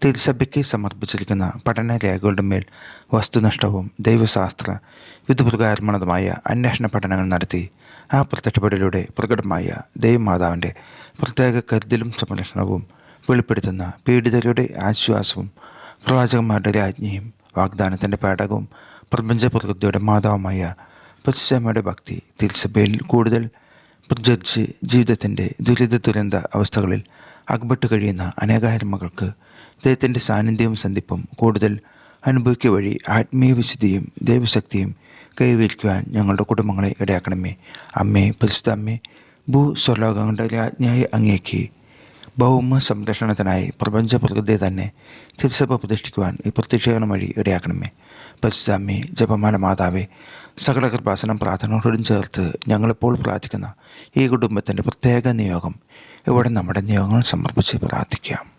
തിരുസഭയ്ക്ക് സമർപ്പിച്ചിരിക്കുന്ന പഠന രേഖകളുടെ മേൽ വസ്തുനിഷ്ഠവും ദൈവശാസ്ത്ര വിധുപ്രകാരമുള്ളതുമായ അന്വേഷണ പഠനങ്ങൾ നടത്തി ആ പ്രത്യക്ഷപ്പെടലിലൂടെ പ്രകടമായ ദൈവമാതാവിന്റെ പ്രത്യേക കരുതലും സംരക്ഷണവും വെളിപ്പെടുത്തുന്ന പീഡിതരുടെ ആശ്വാസവും പ്രവാചകന്മാരുടെ രാജ്ഞിയും വാഗ്ദാനത്തിന്റെ പേടകവും പ്രപഞ്ച പ്രകൃതിയുടെ മാതാവുമായ പരിശുദ്ധമ്മയുടെ ഭക്തി തിരുസഭയിൽ കൂടുതൽ പ്രചരിച്ച് ജീവിതത്തിന്റെ ദുരിത ദുരന്ത അവസ്ഥകളിൽ അകപ്പെട്ട് കഴിയുന്ന അനേകായിരം മകൾക്ക് ദൈവത്തിന്റെ സാന്നിധ്യവും സന്ധിപ്പും കൂടുതൽ അനുഭവിക്കുക വഴി ആത്മീയ വിശുദ്ധിയും ദൈവശക്തിയും കൈവരിക്കുവാൻ ഞങ്ങളുടെ കുടുംബങ്ങളെ ഇടയാക്കണമേ. അമ്മേ പരിശുദ്ധ അമ്മേ ഭൂ സ്വലോകങ്ങളുടെ രാജ്ഞിയായ അങ്ങേക്ക് ഭൗമ സംരക്ഷണത്തിനായി പ്രപഞ്ച പ്രകൃതിയെ തന്നെ തിരുസഭ പ്രതിഷ്ഠിക്കുവാൻ ഈ പ്രത്യക്ഷീകരണം വഴി ഇടയാക്കണമേ. പശുസ്വാമി ജപമാല മാതാവേ സകല കൃപാസനം പ്രാർത്ഥനയോടും ചേർത്ത് ഞങ്ങളിപ്പോൾ പ്രാർത്ഥിക്കുന്ന ഈ കുടുംബത്തിന്റെ പ്രത്യേക നിയോഗം ഇവിടെ നമ്മുടെ നിയോഗങ്ങൾ സമർപ്പിച്ച് പ്രാർത്ഥിക്കാം.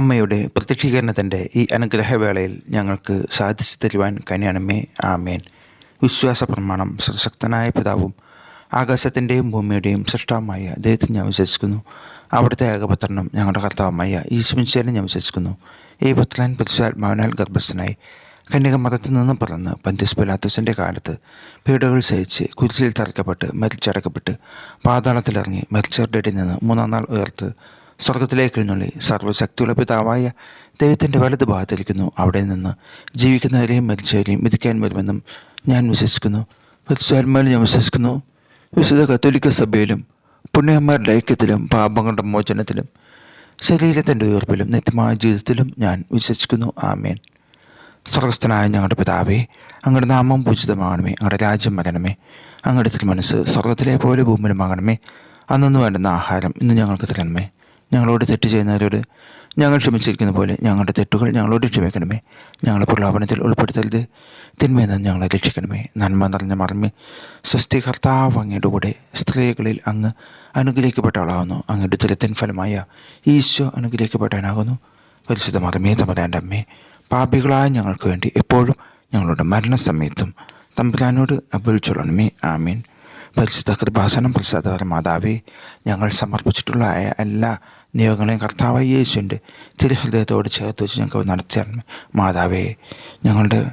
അമ്മയുടെ പ്രത്യക്ഷീകരണത്തിന്റെ ഈ അനുഗ്രഹവേളയിൽ ഞങ്ങൾക്ക് സാധിച്ചു തരുവാൻ കനിയണമേ. ആമേൻ. വിശ്വാസ പ്രമാണം സശക്തനായ പിതാവും ആകാശത്തിന്റെയും ഭൂമിയുടെയും സൃഷ്ടാവുമായ ദൈവത്തിൽ ഞാൻ വിശ്വസിക്കുന്നു. അവിടുത്തെ ഏകപത്രനും ഞങ്ങളുടെ കർത്താവുമായ ഈശ്വമിച്ചേനെ ഞാൻ വിശ്വസിക്കുന്നു. ഈ പുത്രൻ പുരുഷാത്മാവിനാൽ ഗർഭസ്ഥനായി കന്യകമതത്തിൽ നിന്ന് പറന്ന് പന്തിസ് പിലാത്തസിന്റെ കാലത്ത് പീഡകൾ സഹിച്ച് കുരിശിൽ തറക്കപ്പെട്ട് മരിച്ചടക്കപ്പെട്ട് പാതാളത്തിലിറങ്ങി മരിച്ചവരുടെ നിന്ന് മൂന്നാം നാൾ ഉയർത്ത് സ്വർഗത്തിലേക്ക് എഴുന്നള്ളി സർവശക്തിയുള്ള പിതാവായ ദൈവത്തിന്റെ വലത് ഭാഗത്തിരിക്കുന്നു. അവിടെ നിന്ന് ജീവിക്കുന്നവരെയും മരിച്ചവരെയും വിധിക്കാൻ വരുമെന്നും ഞാൻ വിശ്വസിക്കുന്നു. പരിശുദ്ധാത്മാവിൽ ഞാൻ വിശ്വസിക്കുന്നു. വിശുദ്ധ കത്തോലിക്ക സഭയിലും പുണ്യന്മാരുടെ ഐക്യത്തിലും പാപങ്ങളുടെ മോചനത്തിലും ശരീരത്തിന്റെ ഉയർപ്പിലും നിത്യമായ ജീവിതത്തിലും ഞാൻ വിശ്വസിക്കുന്നു. ആമേൻ. സ്വർഗസ്ഥനായ ഞങ്ങളുടെ പിതാവേ അങ്ങയുടെ നാമം പൂജിതമാകണമേ. അങ്ങയുടെ രാജ്യം വരണമേ. അങ്ങയുടെ തിരുമനസ് സ്വർഗത്തിലെ പോലെ ഭൂമിയിലുമാകണമേ അന്നു വേണ്ടുന്ന ആഹാരം ഇന്ന് ഞങ്ങൾക്ക് തരണമേ. ഞങ്ങളോട് തെറ്റ് ചെയ്യുന്നവരോട് ഞങ്ങൾ ക്ഷമിച്ചിരിക്കുന്ന പോലെ ഞങ്ങളുടെ തെറ്റുകൾ ഞങ്ങളോട് ക്ഷമിക്കണമേ. ഞങ്ങളെ പ്രലോഭനത്തിൽ ഉൾപ്പെടുത്തരുത്. തിന്മയെന്ന് ഞങ്ങളെ രക്ഷിക്കണമേ. നന്മ നിറഞ്ഞ മറമേ സ്വസ്തി കർത്താവ് അങ്ങയുടെ കൂടെ സ്ത്രീകളിൽ അങ്ങ് അനുഗ്രഹിക്കപ്പെട്ട ആളാകുന്നു അങ്ങയുടെ ദുരത്തിൻ ഫലമായ ഈശോ അനുഗ്രഹിക്കപ്പെട്ടവനാകുന്നു പരിശുദ്ധ മറമേ തമതാന്റെ അമ്മേ പാപികളായ ഞങ്ങൾക്ക് വേണ്ടി എപ്പോഴും ഞങ്ങളുടെ മരണസമയത്തും തമ്പുരാനോട് അപേക്ഷിച്ചോളണമേ. ആമീൻ. പരിശുദ്ധ കൃപാസനം പ്രസാദകര മാതാവേ ഞങ്ങൾ സമർപ്പിച്ചിട്ടുള്ള എല്ലാ നിയോഗങ്ങളെയും കർത്താവായ യേശുവിന്റെ തിരുഹൃദയത്തോട് ചേർത്ത് വെച്ച് ഞങ്ങൾക്ക് നടത്തിയാൽ മാതാവേ ഞങ്ങളുടെ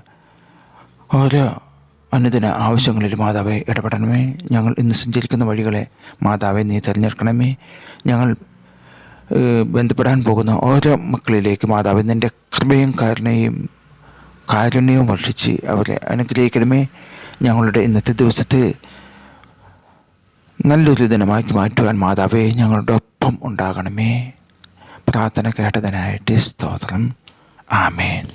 ഓരോ അനുദിന ആവശ്യങ്ങളിൽ മാതാവെ ഇടപെടണമേ. ഞങ്ങൾ ഇന്ന് സഞ്ചരിക്കുന്ന വഴികളെ മാതാവെ നീ തിരഞ്ഞെടുക്കണമേ. ഞങ്ങൾ ബന്ധപ്പെടാൻ പോകുന്ന ഓരോ മക്കളിലേക്ക് മാതാവ് നിന്റെ കൃപയും കാരുണയും കാരുണ്യവും വർഷിച്ച് അവരെ അനുഗ്രഹിക്കണമേ. ഞങ്ങളുടെ ഇന്നത്തെ ദിവസത്തെ നല്ലൊരു ദിനമാക്കി മാറ്റുവാൻ മാതാവേ ഞങ്ങളുടെ ഒപ്പം ഉണ്ടാകണമേ. പ്രാർത്ഥന കേട്ടതിനായിട്ട് സ്തോത്രം. ആമേൻ.